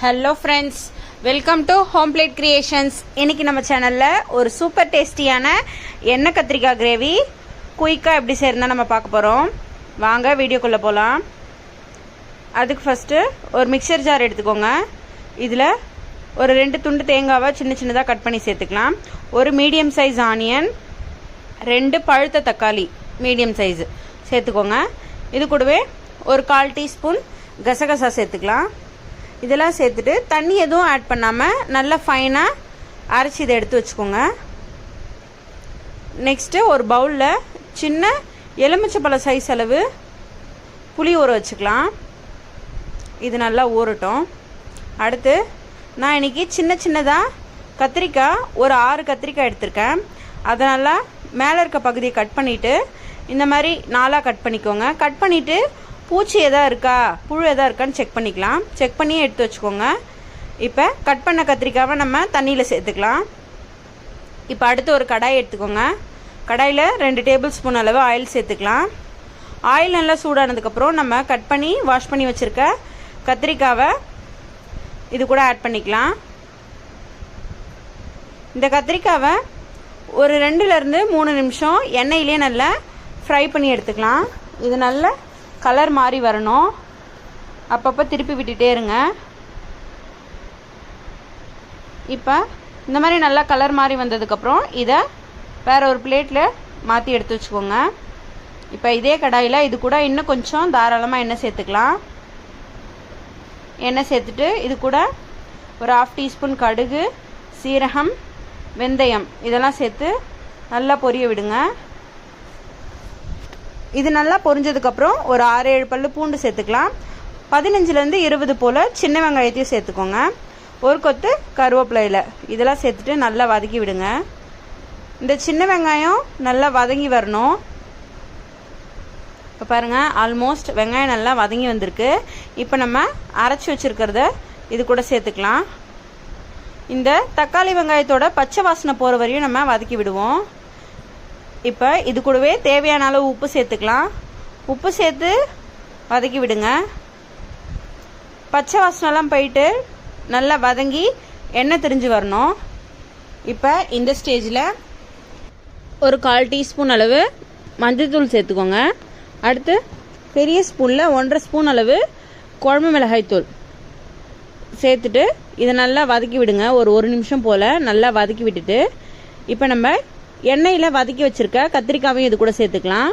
Hello friends welcome to home plate creations இன்னைக்கு நம்ம சேனலில் ஒரு சூப்பர் டேஸ்டியான எண்ணெய் கத்திரிக்காய் கிரேவி குயிக்காக எப்படி செய்யறதுனா நம்ம பார்க்க போகிறோம் வாங்க வீடியோக்குள்ளே போகலாம் அதுக்கு ஃபஸ்ட்டு ஒரு மிக்சர் ஜார் எடுத்துக்கோங்க. இதில் ஒரு ரெண்டு துண்டு தேங்காவை சின்ன சின்னதாக கட் பண்ணி சேர்த்துக்கலாம். ஒரு மீடியம் சைஸ் ஆனியன் ரெண்டு பழுத்த தக்காளி மீடியம் சைஸு சேர்த்துக்கோங்க. இது கூடவே ஒரு கால் டீஸ்பூன் கசகசா சேர்த்துக்கலாம். இதெல்லாம் சேர்த்துட்டு தண்ணி எதுவும் ஆட் பண்ணாமல் நல்லா ஃபைனாக அரைச்சி இதை எடுத்து வச்சுக்கோங்க. நெக்ஸ்ட்டு ஒரு பவுலில் சின்ன எலுமிச்சப்பழ சைஸ் அளவு புளி ஊற வச்சுக்கலாம். இது நல்லா ஊறட்டும். அடுத்து நான் இன்றைக்கி சின்ன சின்னதாக கத்திரிக்காய் ஒரு ஆறு கத்திரிக்காய் எடுத்திருக்கேன். அதை நல்லா மேலே இருக்க பகுதியை கட் பண்ணிவிட்டு இந்த மாதிரி நாலாக கட் பண்ணிக்கோங்க. கட் பண்ணிவிட்டு பூச்சி எதாவது இருக்கா புழு எதாவது இருக்கான்னு செக் பண்ணிக்கலாம். செக் பண்ணி எடுத்து வச்சுக்கோங்க. இப்போ கட் பண்ண கத்திரிக்காவை நம்ம தண்ணியில் சேர்த்துக்கலாம். இப்போ அடுத்து ஒரு கடாய் எடுத்துக்கோங்க. கடாயில் ரெண்டு டேபிள் ஸ்பூன் அளவு ஆயில் சேர்த்துக்கலாம். ஆயில் நல்லா சூடானதுக்கப்புறம் நம்ம கட் பண்ணி வாஷ் பண்ணி வச்சுருக்க கத்திரிக்காவை இது கூட ஆட் பண்ணிக்கலாம். இந்த கத்திரிக்காவை ஒரு ரெண்டுலேருந்து மூணு நிமிஷம் எண்ணெயிலே நல்லா ஃப்ரை பண்ணி எடுத்துக்கலாம். இது நல்ல கலர் மாறி வரணும். அப்பப்போ திருப்பி விட்டுட்டே இருங்க. இப்போ இந்த மாதிரி நல்லா கலர் மாறி வந்ததுக்கப்புறம் இதை வேற ஒரு பிளேட்டில் மாற்றி எடுத்து வச்சுக்கோங்க. இப்போ இதே கடாயில் இது கூட இன்னும் கொஞ்சம் தாராளமாக எண்ணெய் சேர்த்துக்கலாம். எண்ணெய் சேர்த்துட்டு இது கூட ஒரு ஆஃப் டீஸ்பூன் கடுகு சீரகம் வெந்தயம் இதெல்லாம் சேர்த்து நல்லா பொரிய விடுங்க. இது நல்லா பொரிஞ்சதுக்கப்புறம் ஒரு ஆறு ஏழு பல்லு பூண்டு சேர்த்துக்கலாம். பதினஞ்சுலேருந்து இருபது போல் சின்ன வெங்காயத்தையும் சேர்த்துக்கோங்க. ஒரு கொத்து கருவேப்பிலையில். இதெல்லாம் சேர்த்துட்டு நல்லா வதக்கி விடுங்க. இந்த சின்ன வெங்காயம் நல்லா வதங்கி வரணும். இப்போ பாருங்கள் ஆல்மோஸ்ட் வெங்காயம் நல்லா வதங்கி வந்திருக்கு. இப்போ நம்ம அரைச்சி வச்சுருக்கிறத இது கூட சேர்த்துக்கலாம். இந்த தக்காளி வெங்காயத்தோட பச்சை வாசனை போகிற வரையும் நம்ம வதக்கி விடுவோம். இப்போ இது கூடவே தேவையான அளவு உப்பு சேர்த்துக்கலாம். உப்பு சேர்த்து வதக்கி விடுங்க. பச்சை வாசனெல்லாம் போயிட்டு நல்லா வதங்கி எண்ணெய் தெரிஞ்சு வரணும். இப்போ இந்த ஸ்டேஜில் ஒரு கால் டீஸ்பூன் அளவு மஞ்சள்தூள் சேர்த்துக்கோங்க. அடுத்து பெரிய ஸ்பூனில் ஒன்றரை ஸ்பூன் அளவு குழம்பு மிளகாய் தூள் சேர்த்துட்டு இதை நல்லா வதக்கி விடுங்க. ஒரு ஒரு நிமிஷம் போல் நல்லா வதக்கி விட்டுட்டு இப்போ நம்ம எண்ணெயில் வதக்கி வச்சுருக்க. கத்திரிக்காவையும் இது கூட சேர்த்துக்கலாம்.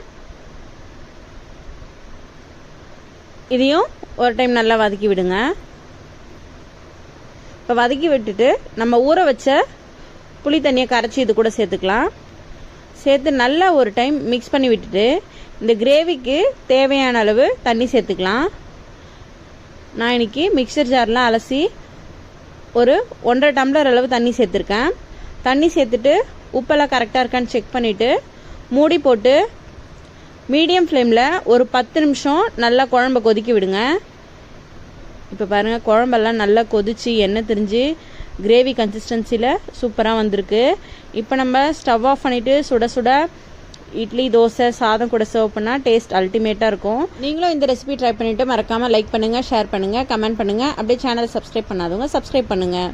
இதையும் ஒரு டைம் நல்லா வதக்கி விடுங்க. இப்போ வதக்கி விட்டுட்டு நம்ம ஊற வச்ச புளி தண்ணியை கரைச்சி இது கூட சேர்த்துக்கலாம். சேர்த்து நல்லா ஒரு டைம் மிக்ஸ் பண்ணி விட்டுட்டு இந்த கிரேவிக்கு தேவையான அளவு தண்ணி சேர்த்துக்கலாம். நான் இன்னைக்கு மிக்சர் ஜார்லாம் அலசி ஒரு ஒன்றரை டம்ளர் அளவு தண்ணி சேர்த்துருக்கேன். தண்ணி சேர்த்துட்டு உப்பெல்லாம் கரெக்டாக இருக்கான்னு செக் பண்ணிவிட்டு மூடி போட்டு மீடியம் ஃப்ளேமில் ஒரு பத்து நிமிஷம் நல்லா குழம்ப கொதிக்க விடுங்க. இப்போ பாருங்கள் குழம்பெல்லாம் நல்லா கொதிச்சு எண்ணெய் திரிஞ்சு கிரேவி கன்சிஸ்டன்சியில் சூப்பராக வந்திருக்கு. இப்போ நம்ம ஸ்டவ் ஆஃப் பண்ணிவிட்டு சுட சுட இட்லி தோசை சாதம் கூட சர்வ் பண்ணால் டேஸ்ட் அல்டிமேட்டாக இருக்கும். நீங்களும் இந்த ரெசிபி ட்ரை பண்ணிவிட்டு மறக்காமல் லைக் பண்ணுங்கள் ஷேர் பண்ணுங்கள் கமெண்ட் பண்ணுங்கள் அப்படியே சேனலை சப்ஸ்கிரைப் பண்ணாதவங்க சப்ஸ்கிரைப் பண்ணுங்கள்